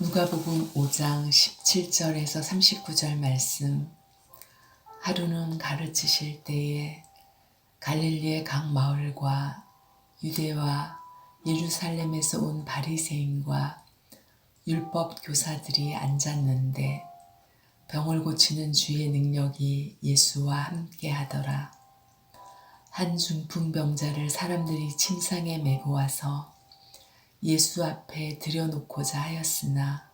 누가복음 5장 17절에서 39절 말씀 하루는 가르치실 때에 갈릴리의 각 마을과 유대와 예루살렘에서 온 바리새인과 율법 교사들이 앉았는데 병을 고치는 주의 능력이 예수와 함께 하더라. 한 중풍병자를 사람들이 침상에 메고 와서 예수 앞에 들여놓고자 하였으나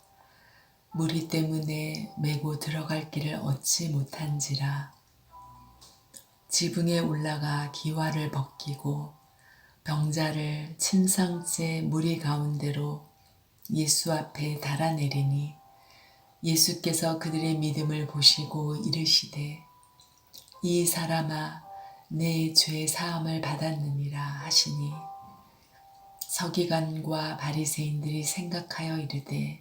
무리 때문에 메고 들어갈 길을 얻지 못한지라. 지붕에 올라가 기와를 벗기고 병자를 침상째 무리 가운데로 예수 앞에 달아내리니 예수께서 그들의 믿음을 보시고 이르시되 이 사람아 내 죄 사함을 받았느니라 하시니 서기관과 바리새인들이 생각하여 이르되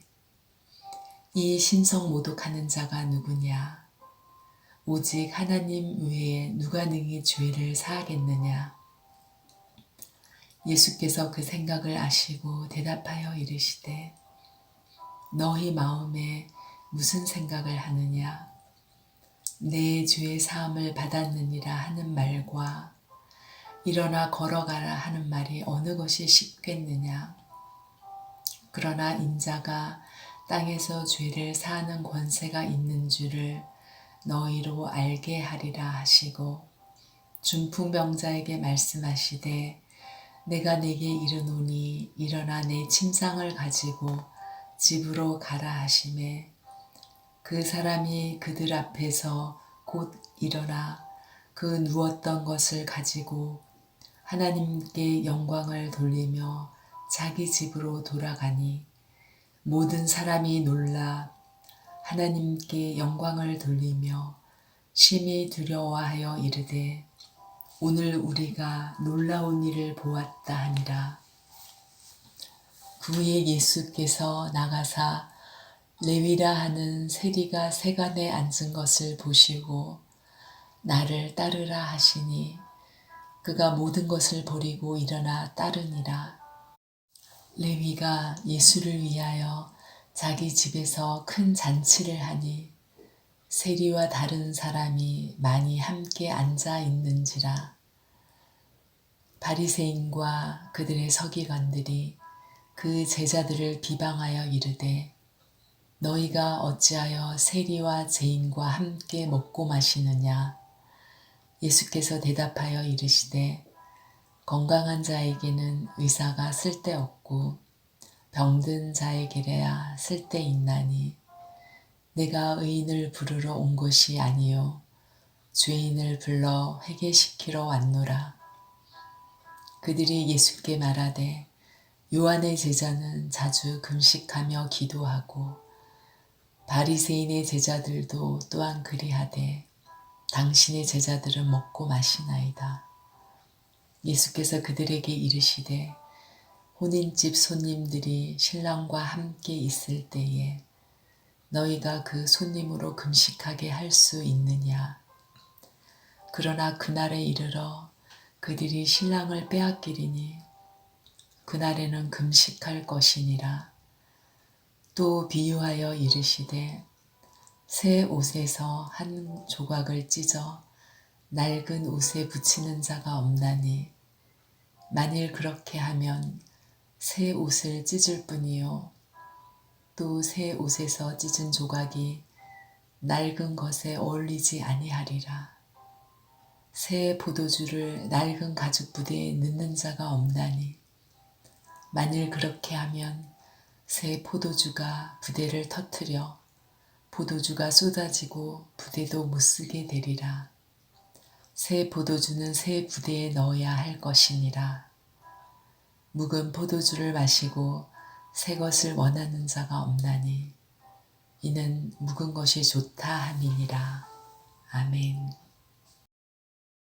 이 신성 모독하는 자가 누구냐? 오직 하나님 외에 누가 능히 죄를 사하겠느냐? 예수께서 그 생각을 아시고 대답하여 이르시되 너희 마음에 무슨 생각을 하느냐? 내 죄의 사함을 받았느니라 하는 말과 일어나 걸어가라 하는 말이 어느 것이 쉽겠느냐? 그러나 인자가 땅에서 죄를 사하는 권세가 있는 줄을 너희로 알게 하리라 하시고 중풍병자에게 말씀하시되 내가 내게 이르노니 일어나 내 침상을 가지고 집으로 가라 하심에 그 사람이 그들 앞에서 곧 일어나 그 누웠던 것을 가지고 하나님께 영광을 돌리며 자기 집으로 돌아가니 모든 사람이 놀라 하나님께 영광을 돌리며 심히 두려워하여 이르되 오늘 우리가 놀라운 일을 보았다 하니라. 그 후에 예수께서 나가사 레위라 하는 세리가 세간에 앉은 것을 보시고 나를 따르라 하시니 그가 모든 것을 버리고 일어나 따르니라. 레위가 예수를 위하여 자기 집에서 큰 잔치를 하니 세리와 다른 사람이 많이 함께 앉아 있는지라 바리새인과 그들의 서기관들이 그 제자들을 비방하여 이르되 너희가 어찌하여 세리와 죄인과 함께 먹고 마시느냐 예수께서 대답하여 이르시되 건강한 자에게는 의사가 쓸데없고 병든 자에게래야 쓸데 있나니 내가 의인을 부르러 온 것이 아니요 죄인을 불러 회개시키러 왔노라. 그들이 예수께 말하되 요한의 제자는 자주 금식하며 기도하고 바리새인의 제자들도 또한 그리하되 당신의 제자들은 먹고 마시나이다. 예수께서 그들에게 이르시되 혼인집 손님들이 신랑과 함께 있을 때에 너희가 그 손님으로 금식하게 할 수 있느냐? 그러나 그날에 이르러 그들이 신랑을 빼앗기리니 그날에는 금식할 것이니라. 또 비유하여 이르시되 새 옷에서 한 조각을 찢어 낡은 옷에 붙이는 자가 없나니 만일 그렇게 하면 새 옷을 찢을 뿐이요 또 새 옷에서 찢은 조각이 낡은 것에 어울리지 아니하리라. 새 포도주를 낡은 가죽 부대에 넣는 자가 없나니 만일 그렇게 하면 새 포도주가 부대를 터뜨려 포도주가 쏟아지고 부대도 못 쓰게 되리라. 새 포도주는 새 부대에 넣어야 할 것이니라. 묵은 포도주를 마시고 새 것을 원하는 자가 없나니 이는 묵은 것이 좋다 함이니라. 아멘.